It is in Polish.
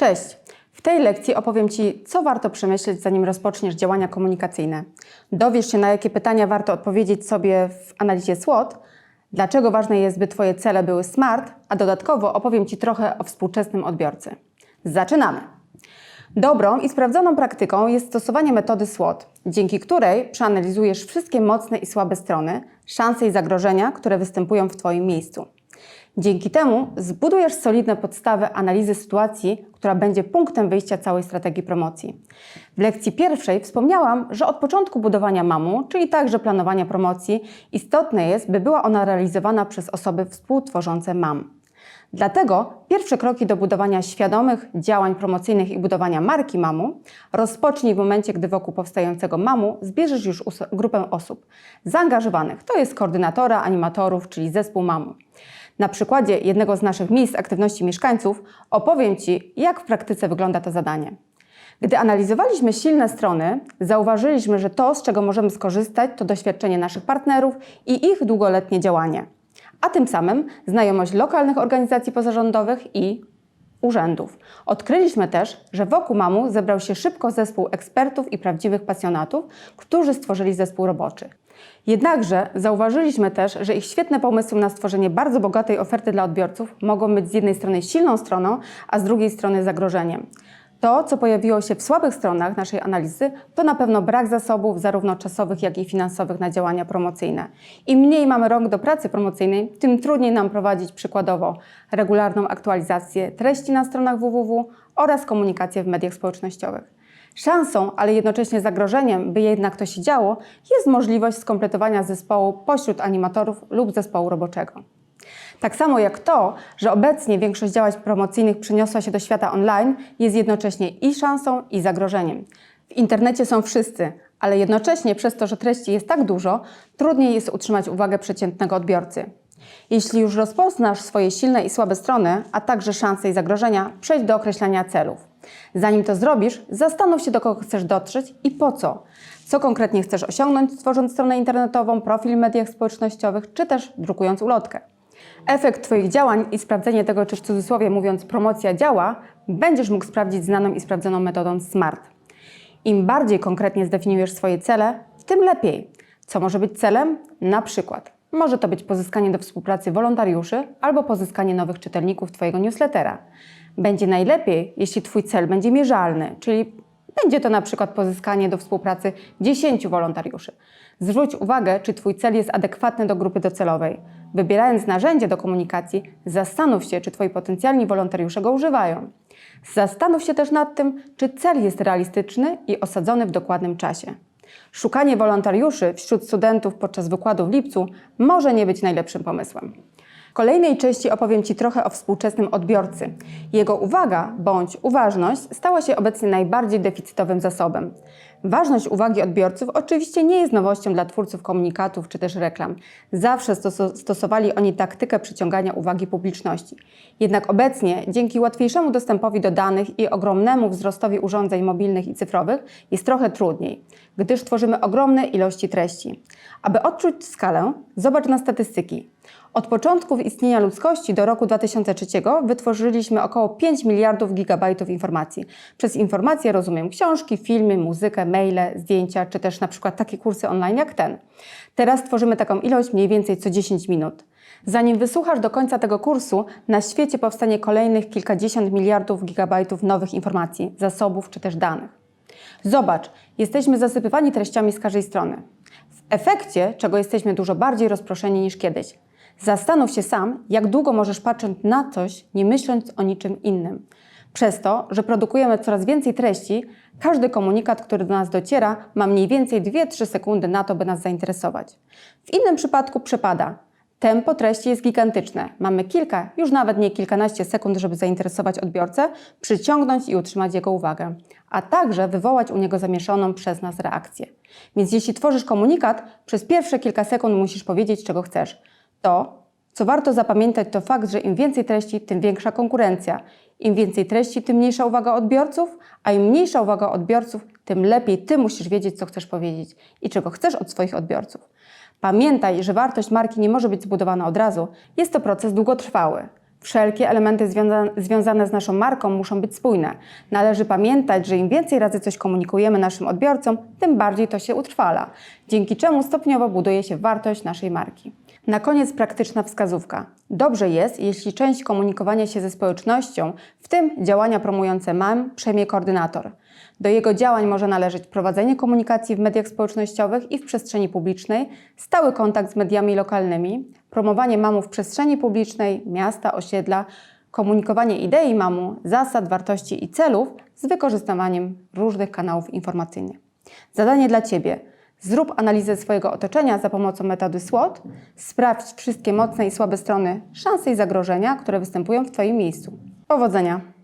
Cześć! W tej lekcji opowiem Ci, co warto przemyśleć, zanim rozpoczniesz działania komunikacyjne. Dowiesz się, na jakie pytania warto odpowiedzieć sobie w analizie SWOT, dlaczego ważne jest, by Twoje cele były SMART, a dodatkowo opowiem Ci trochę o współczesnym odbiorcy. Zaczynamy! Dobrą i sprawdzoną praktyką jest stosowanie metody SWOT, dzięki której przeanalizujesz wszystkie mocne i słabe strony, szanse i zagrożenia, które występują w Twoim miejscu. Dzięki temu zbudujesz solidne podstawy analizy sytuacji, która będzie punktem wyjścia całej strategii promocji. W lekcji pierwszej wspomniałam, że od początku budowania MAMU, czyli także planowania promocji, istotne jest, by była ona realizowana przez osoby współtworzące MAM. Dlatego pierwsze kroki do budowania świadomych działań promocyjnych i budowania marki MAMU rozpocznij w momencie, gdy wokół powstającego MAMU zbierzesz już grupę osób zaangażowanych. To jest koordynatora, animatorów, czyli zespół MAMU. Na przykładzie jednego z naszych miejsc aktywności mieszkańców opowiem Ci, jak w praktyce wygląda to zadanie. Gdy analizowaliśmy silne strony, zauważyliśmy, że to, z czego możemy skorzystać, to doświadczenie naszych partnerów i ich długoletnie działanie, a tym samym znajomość lokalnych organizacji pozarządowych i urzędów. Odkryliśmy też, że wokół MAMU zebrał się szybko zespół ekspertów i prawdziwych pasjonatów, którzy stworzyli zespół roboczy. Jednakże zauważyliśmy też, że ich świetne pomysły na stworzenie bardzo bogatej oferty dla odbiorców mogą być z jednej strony silną stroną, a z drugiej strony zagrożeniem. To, co pojawiło się w słabych stronach naszej analizy, to na pewno brak zasobów, zarówno czasowych, jak i finansowych na działania promocyjne. Im mniej mamy rąk do pracy promocyjnej, tym trudniej nam prowadzić przykładowo regularną aktualizację treści na stronach www oraz komunikację w mediach społecznościowych. Szansą, ale jednocześnie zagrożeniem, by jednak to się działo, jest możliwość skompletowania zespołu pośród animatorów lub zespołu roboczego. Tak samo jak to, że obecnie większość działań promocyjnych przeniosła się do świata online, jest jednocześnie i szansą, i zagrożeniem. W internecie są wszyscy, ale jednocześnie przez to, że treści jest tak dużo, trudniej jest utrzymać uwagę przeciętnego odbiorcy. Jeśli już rozpoznasz swoje silne i słabe strony, a także szanse i zagrożenia, przejdź do określania celów. Zanim to zrobisz, zastanów się, do kogo chcesz dotrzeć i po co. Co konkretnie chcesz osiągnąć, tworząc stronę internetową, profil w mediach społecznościowych, czy też drukując ulotkę. Efekt Twoich działań i sprawdzenie tego, czy w cudzysłowie mówiąc promocja działa, będziesz mógł sprawdzić znaną i sprawdzoną metodą SMART. Im bardziej konkretnie zdefiniujesz swoje cele, tym lepiej. Co może być celem? Na przykład może to być pozyskanie do współpracy wolontariuszy albo pozyskanie nowych czytelników Twojego newslettera. Będzie najlepiej, jeśli Twój cel będzie mierzalny, czyli będzie to na przykład pozyskanie do współpracy 10 wolontariuszy. Zwróć uwagę, czy Twój cel jest adekwatny do grupy docelowej. Wybierając narzędzie do komunikacji, zastanów się, czy Twoi potencjalni wolontariusze go używają. Zastanów się też nad tym, czy cel jest realistyczny i osadzony w dokładnym czasie. Szukanie wolontariuszy wśród studentów podczas wykładu w lipcu może nie być najlepszym pomysłem. W kolejnej części opowiem Ci trochę o współczesnym odbiorcy. Jego uwaga bądź uważność stała się obecnie najbardziej deficytowym zasobem. Ważność uwagi odbiorców oczywiście nie jest nowością dla twórców komunikatów czy też reklam. Zawsze stos- stosowali oni taktykę przyciągania uwagi publiczności. Jednak obecnie, dzięki łatwiejszemu dostępowi do danych i ogromnemu wzrostowi urządzeń mobilnych i cyfrowych, jest trochę trudniej, gdyż tworzymy ogromne ilości treści. Aby odczuć skalę, zobacz na statystyki. Od początków istnienia ludzkości do roku 2003 wytworzyliśmy około 5 miliardów gigabajtów informacji. Przez informacje rozumiem książki, filmy, muzykę, maile, zdjęcia, czy też na przykład takie kursy online jak ten. Teraz tworzymy taką ilość mniej więcej co 10 minut. Zanim wysłuchasz do końca tego kursu, na świecie powstanie kolejnych kilkadziesiąt miliardów gigabajtów nowych informacji, zasobów czy też danych. Zobacz, jesteśmy zasypywani treściami z każdej strony. W efekcie, czego jesteśmy dużo bardziej rozproszeni niż kiedyś. Zastanów się sam, jak długo możesz patrzeć na coś, nie myśląc o niczym innym. Przez to, że produkujemy coraz więcej treści, każdy komunikat, który do nas dociera, ma mniej więcej 2-3 sekundy na to, by nas zainteresować. W innym przypadku przepada. Tempo treści jest gigantyczne. Mamy kilka, już nawet nie kilkanaście sekund, żeby zainteresować odbiorcę, przyciągnąć i utrzymać jego uwagę, a także wywołać u niego zamieszoną przez nas reakcję. Więc jeśli tworzysz komunikat, przez pierwsze kilka sekund musisz powiedzieć, czego chcesz. To, co warto zapamiętać, to fakt, że im więcej treści, tym większa konkurencja. Im więcej treści, tym mniejsza uwaga odbiorców, a im mniejsza uwaga odbiorców, tym lepiej ty musisz wiedzieć, co chcesz powiedzieć i czego chcesz od swoich odbiorców. Pamiętaj, że wartość marki nie może być zbudowana od razu. Jest to proces długotrwały. Wszelkie elementy związa- związane z naszą marką muszą być spójne. Należy pamiętać, że im więcej razy coś komunikujemy naszym odbiorcom, tym bardziej to się utrwala, dzięki czemu stopniowo buduje się wartość naszej marki. Na koniec praktyczna wskazówka. Dobrze jest, jeśli część komunikowania się ze społecznością, w tym działania promujące MAM, przejmie koordynator. Do jego działań może należeć prowadzenie komunikacji w mediach społecznościowych i w przestrzeni publicznej, stały kontakt z mediami lokalnymi, promowanie MAMu w przestrzeni publicznej, miasta, osiedla, komunikowanie idei MAMu, zasad, wartości i celów z wykorzystywaniem różnych kanałów informacyjnych. Zadanie dla Ciebie. Zrób analizę swojego otoczenia za pomocą metody SWOT. Sprawdź wszystkie mocne i słabe strony, szanse i zagrożenia, które występują w Twoim miejscu. Powodzenia!